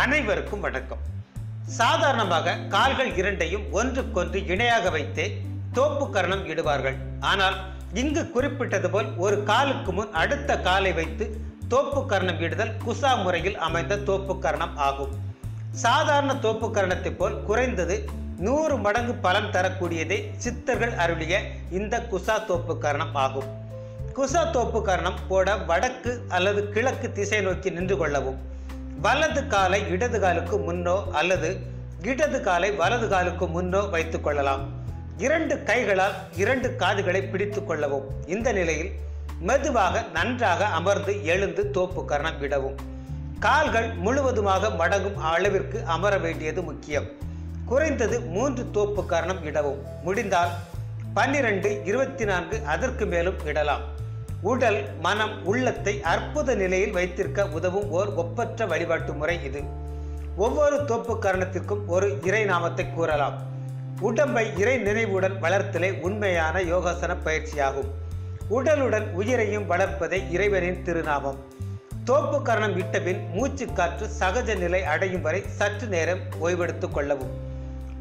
அனைவருக்கும் வணக்கம். சாதாரணமாக கால்கள் இரண்டையும் ஒன்றுக்கொன்று இணையாக வைத்தே தோப்பு கரணம் இடுவார்கள். ஆனால் இங்கு குறிப்பிட்டது போல் ஒரு காலுக்கு முன் அடுத்த காலை வைத்து தோப்பு கரணம் இடுதல் குசா முறையில் அமைந்த தோப்பு கரணம் ஆகும். சாதாரண தோப்பு கரணத்தை போல் குறைந்தது நூறு மடங்கு பலன் தரக்கூடியதே சித்தர்கள் அருளிய இந்த குசா தோப்பு கரணம் ஆகும். குசா தோப்பு கரணம் போட வடக்கு அல்லது கிழக்கு திசை நோக்கி நின்று கொள்ளவும். வலது காலை இடது காலுக்கு முன்னோ அல்லது இடது காலை வலது காலுக்கு முன்னோ வைத்துக் கொள்ளலாம். இரண்டு கைகளால் இரண்டு காதுகளை பிடித்துக் கொள்ளவும். இந்த நிலையில் மெதுவாக நன்றாக அமர்ந்து எழுந்து தோப்பு கரணம் விடவும் கால்கள் முழுவதுமாக மடங்கும் அளவிற்கு அமர வேண்டியது முக்கியம். குறைந்தது மூன்று தோப்பு கரணம் இடவும். முடிந்தால் பன்னிரண்டு இருபத்தி நான்கு அதற்கு மேலும் இடலாம். உடல் மனம் உள்ளத்தை அற்புத நிலையில் வைத்திருக்க உதவும் ஓர் ஒப்பற்ற வழிபாட்டு முறை இது. ஒவ்வொரு தோப்பு கரணத்திற்கும் ஒரு இறை நாமத்தை கூறலாம். உடம்பை இறை நினைவுடன் வளர்த்தலே உண்மையான யோகாசன பயிற்சியாகும். உடலுடன் உயிரையும் வளர்ப்பதே இறைவனின் திருநாமம். தோப்பு கரணம் விட்டபின் மூச்சு காற்று சகஜ நிலை அடையும் வரை சற்று நேரம் ஓய்வெடுத்துக் கொள்ளவும்.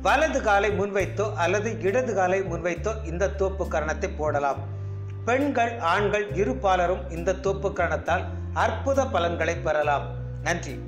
வலது காலை முன்வைத்தோ அல்லது இடது காலை முன்வைத்தோ இந்த தோப்பு கரணத்தை போடலாம். பெண்கள் ஆண்கள் இரு பாலரும் இந்த தோப்பு கரணத்தால் அற்புத பலன்களை பெறலாம். நன்றி.